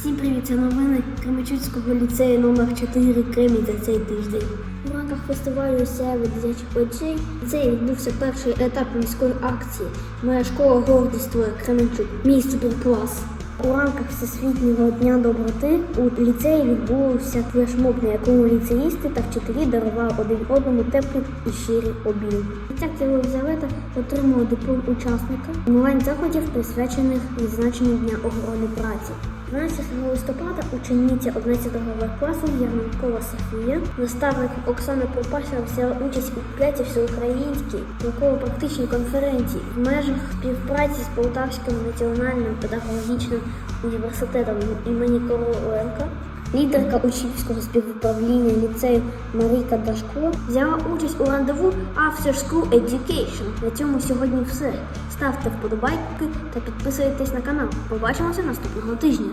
Всім привіт, це новини Кременчуцького ліцею номер 4 Кремінь за цей тиждень. У рамках фестивалю «Сяєві дитячих очей ліцеї відбувся перший етап міської акції Моя школа гордість твоя Кременчук. Мій суперклас. У рамках Всесвітнього дня доброти у ліцеї відбувся флешмоб, на якому ліцеїсти та вчителі дарували один одному теплі і щирі обійми. Дитя Єлизавета отримала диплом учасника онлайн заходів, присвячених відзначенню Дня охорони праці. 12 листопада учениця 11 В класу Ярмакова Софія, наставник Оксана Попасова взяла участь у п'ятій всеукраїнській науково-практичній конференції в межах співпраці з Полтавським національним педагогічним університетом імені Короленка. Лідерка учнівського співуправління ліцею Марійка Дашко взяла участь у рандеву After School Education. На цьому сьогодні все. Ставте вподобайки та підписуйтесь на канал. Побачимося наступного тижня.